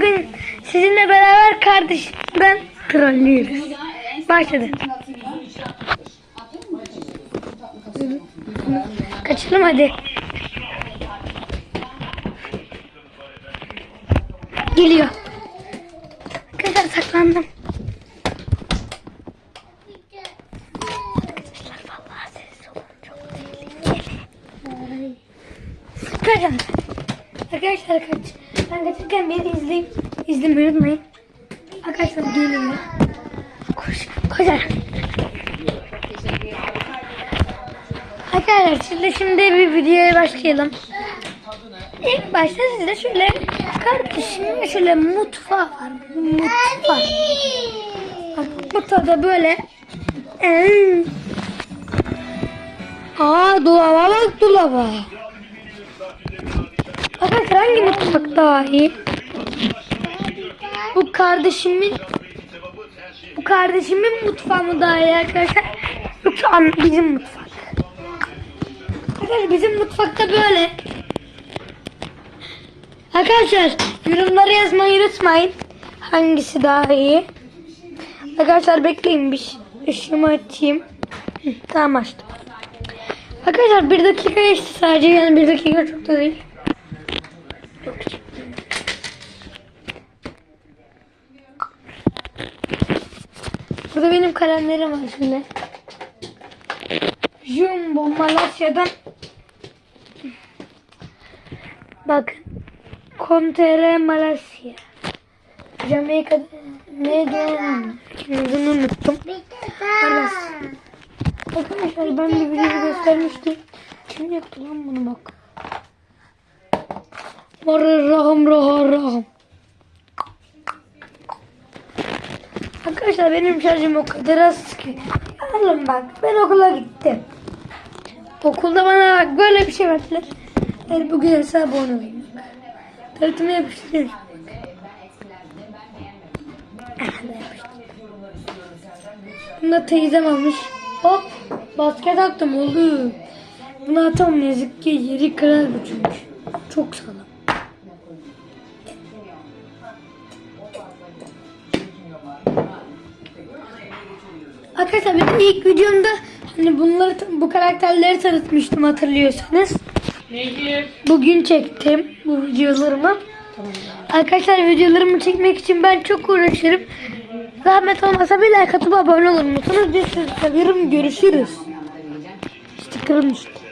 Bugün sizinle beraber kardeşimden trollüyoruz. Başladı. Kaçalım hadi. Geliyor. Arkadaşlar saklandım. Arkadaşlar vallahi sessiz olun çok tehlikeli. Kaçın. Arkadaşlar kaç. Ben kaçırken beni izleyin. İzlemeyi unutmayın. Arkadaşlar geliyor. Koş. Koş. Arkadaşlar şimdi, şimdi bir videoya başlayalım. İlk başta size şöyle kardeşim şöyle mutfağı var. Mutfak. Mutfakta böyle Aa dolaba bak dolaba. Arkadaşlar hangi mutfak daha iyi? Bu kardeşimin bu kardeşimin mutfağı mı daha iyi arkadaşlar? Yoksa bizim mutfak. Arkadaşlar bizim mutfakta böyle. Arkadaşlar yorumlara yazmayı unutmayın. Hangisi daha iyi? Arkadaşlar bekleyin bir ışığımı açayım. Hı, tamam açtım. Arkadaşlar bir dakika geçti sadece yani bir dakika çok da değil. Burada benim kalemlerim var şimdi. Jumbo Malasya'dan. Bakın Contere Malasya. Jamaika ne diyorum Adını unuttum. Malasya. Arkadaşlar ben bir video göstermiştim. Kim yaptı lan bunu bak Var rahım rahım rahım Arkadaşlar benim şarjım o kadar az ki. Oğlum bak ben okula gittim. Okulda bana bak böyle bir şey verdiler. Ben bugün hesabı onu alayım. Tanıtımı yapıştırıyorum. Bunu da teyzem almış. Hop basket attım oldu. Bunu atamam yazık ki yeri kırar çünkü. Çok sağlam. Arkadaşlar ben ilk videomda hani bunları bu karakterleri tanıtmıştım hatırlıyorsanız. Nehir. Bugün çektim bu videolarımı. Arkadaşlar videolarımı çekmek için ben çok uğraşırım. Zahmet olmasa bir like atıp abone olur musunuz? Sizi seviyorum. Görüşürüz. İşte kırılmıştı.